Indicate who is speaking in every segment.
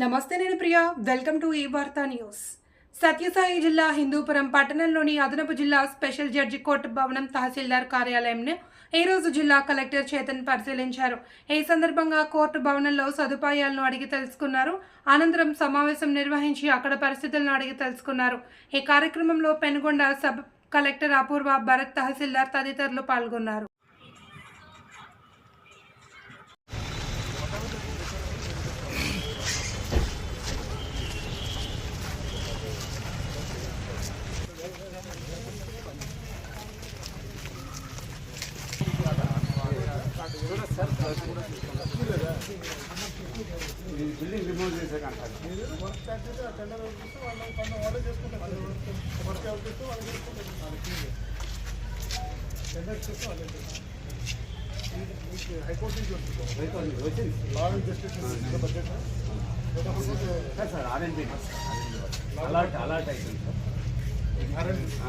Speaker 1: నమస్తే నేను Priya. Welcome to ఈ వార్తా న్యూస్. సత్యసాయి జిల్లా హిందూపురం పట్టణంలోని అదనపు జిల్లా స్పెషల్ జడ్జి కోర్టు భవనం తహసీల్దార్ కార్యాలయంను ఈ రోజు జిల్లా కలెక్టర్ చేతన్ పరిశీలించారు. ఈ సందర్భంగా కోర్టు భవనంలో సదుపాయాలను అడిగి తెలుసుకున్నారు. అనంతరం సమావేశం నిర్వహించి అక్కడ పరిస్థితులను అడిగి తెలుసుకున్నారు. ఈ కార్యక్రమంలో పెనుగొండ సబ్ కలెక్టర్ అపూర్వ భరత్ తహసీల్దార్ తదితరులు పాల్గొన్నారు.
Speaker 2: బిల్డింగ్ రిమూవ్ చేసే కంటారు sir R and B alert alert అవుతుంది sir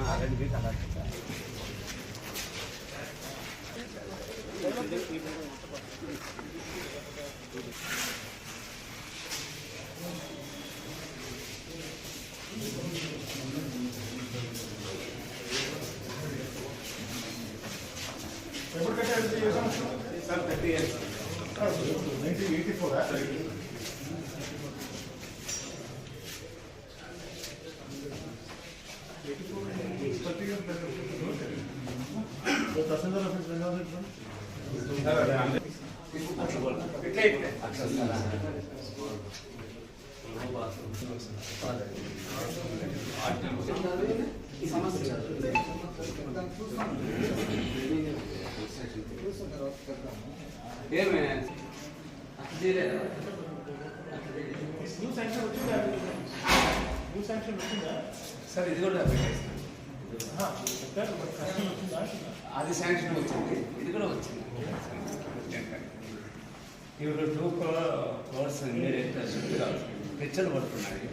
Speaker 2: ఆర్ఎండ్బికి alert sir sir thirty years ఏమే సార్ ఇది కూడా అది శాంక్షన్ వచ్చింది. ఇది కూడా వచ్చింది. ఇప్పుడు టూ క్రోర్స్ ఇమీడియట్ షిఫ్ట్ కావాలి పిక్చర్లు పడుతున్నాయి.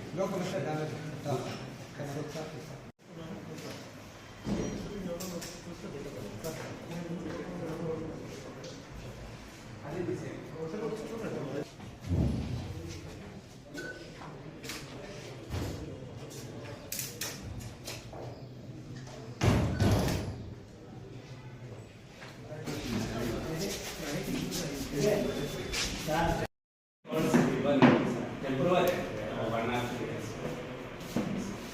Speaker 2: financial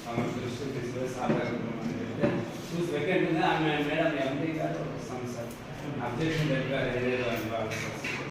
Speaker 2: commercial business who's vacant madam MD got some objection that you are